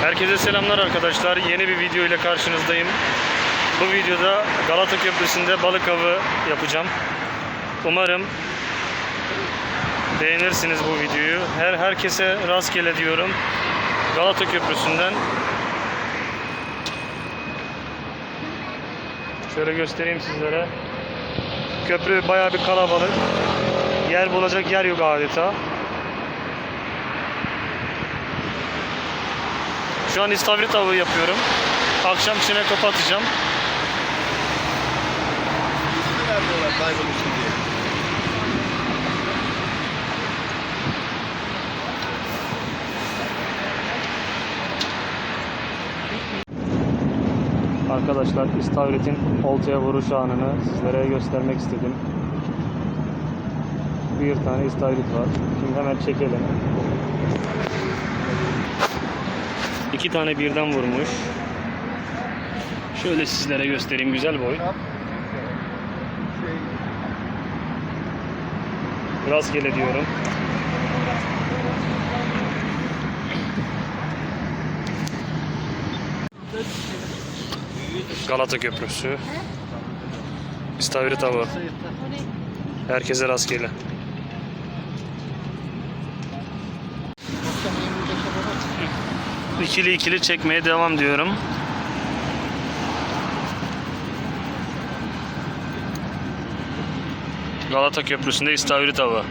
Herkese selamlar arkadaşlar. Yeni bir video ile karşınızdayım. Bu videoda Galata Köprüsü'nde balık avı yapacağım. Umarım beğenirsiniz bu videoyu. Her herkese rastgele diyorum. Galata Köprüsü'nden şöyle göstereyim sizlere. Köprü bayağı bir kalabalık. Yer bulacak yer yok adeta. Şu an istavrit avı yapıyorum. Akşam içine kapatacağım. Arkadaşlar istavritin oltaya vuruş anını sizlere göstermek istedim. Bir tane istavrit var. Şimdi hemen çekelim. İki tane birden vurmuş. Şöyle sizlere göstereyim güzel boy. Rastgele diyorum. Galata Köprüsü. İstavrit avı. Herkese rastgele. İkili ikili çekmeye devam diyorum. Galata Köprüsü'nde istavrit avı.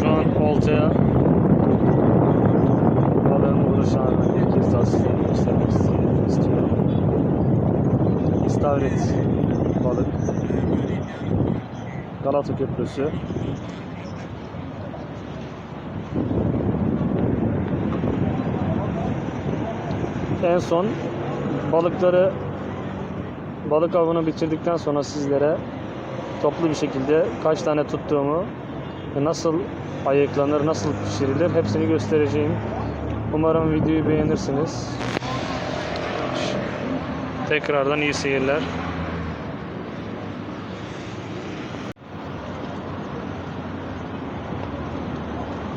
Şu an oltaya balığın vuruş anını daha size göstermek istiyorum. İstavrit balık. Galata Köprüsü. En son balıkları balık avını bitirdikten sonra sizlere toplu bir şekilde kaç tane tuttuğumu nasıl ayıklanır, nasıl pişirilir hepsini göstereceğim. Umarım videoyu beğenirsiniz. Tekrardan iyi seyirler.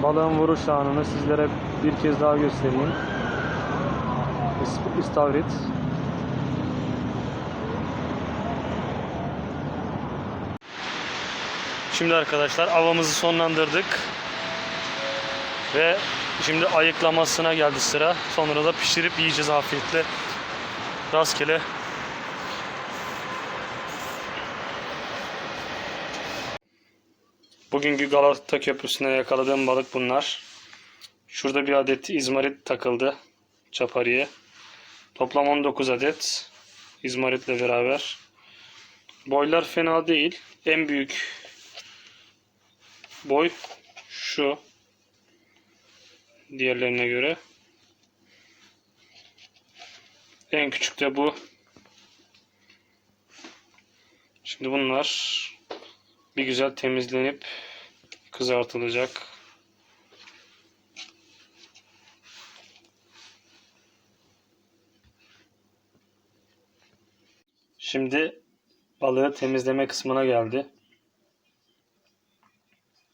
Balığın vuruş anını sizlere bir kez daha göstereyim. İs- İstavrit. Şimdi arkadaşlar avımızı sonlandırdık. Ve şimdi ayıklamasına geldi sıra. Sonra da pişirip yiyeceğiz afiyetle. Rastgele. Bugünkü Galata Köprüsü'ne yakaladığım balık bunlar. Şurada bir adet izmarit takıldı çapariye. Toplam 19 adet izmaritle beraber. Boylar fena değil. En büyük boy şu diğerlerine göre. En küçük de bu. Şimdi bunlar bir güzel temizlenip kızartılacak. Şimdi balığı temizleme kısmına geldi.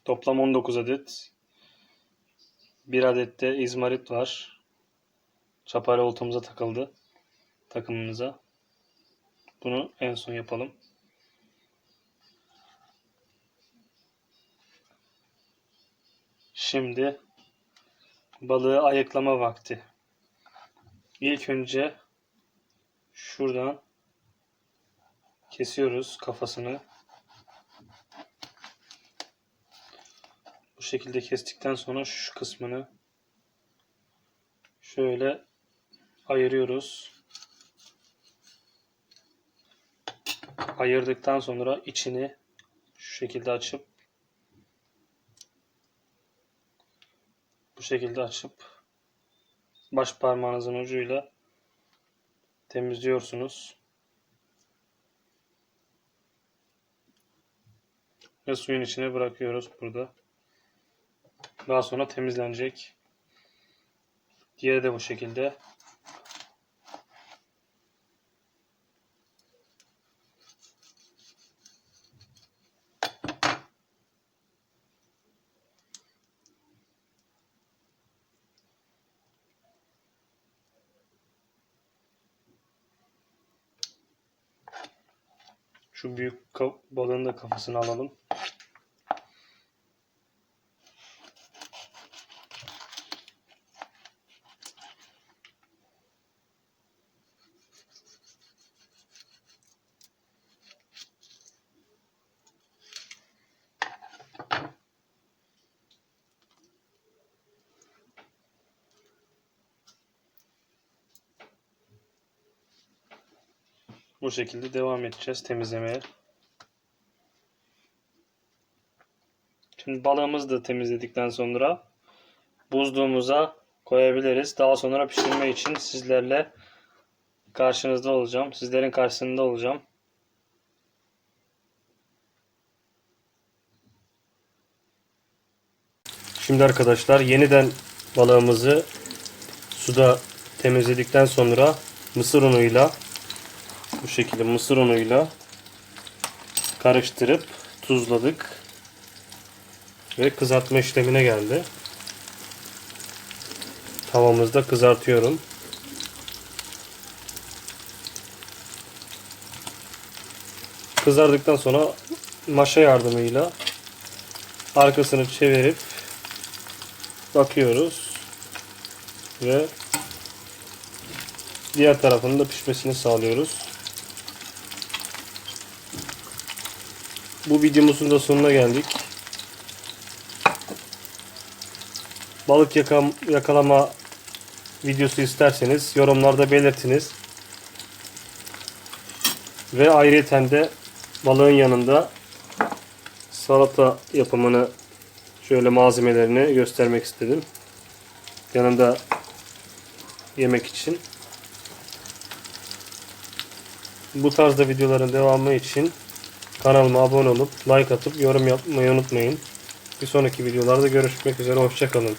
Toplam 19 adet. Bir adet de izmarit var. Çapare oltamıza takıldı. Takımımıza. Bunu en son yapalım. Şimdi balığı ayıklama vakti. İlk önce şuradan kesiyoruz kafasını. Bu şekilde kestikten sonra şu kısmını şöyle ayırıyoruz. Ayırdıktan sonra içini şu şekilde açıp bu şekilde açıp baş parmağınızın ucuyla temizliyorsunuz. Ve suyun içine bırakıyoruz burada. Daha sonra temizlenecek. Diğeri de bu şekilde. Şu büyük balığın da kafasını alalım. Bu şekilde devam edeceğiz temizlemeye. Şimdi balığımızı da temizledikten sonra buzluğumuza koyabiliriz. Daha sonra pişirme için sizlerle karşınızda olacağım. Sizlerin karşısında olacağım. Şimdi arkadaşlar yeniden balığımızı suda temizledikten sonra mısır unuyla bu şekilde mısır unuyla karıştırıp tuzladık ve kızartma işlemine geldi. Tavamızda kızartıyorum. Kızardıktan sonra maşa yardımıyla arkasını çevirip bakıyoruz ve diğer tarafının da pişmesini sağlıyoruz. Bu videomuzun da sonuna geldik. Balık yakam, yakalama videosu isterseniz yorumlarda belirtiniz. Ve ayrıca de balığın yanında salata yapımını şöyle malzemelerini göstermek istedim. Yanında yemek için. Bu tarzda videoların devamı için kanalıma abone olup like atıp yorum yapmayı unutmayın. Bir sonraki videolarda görüşmek üzere. Hoşçakalın.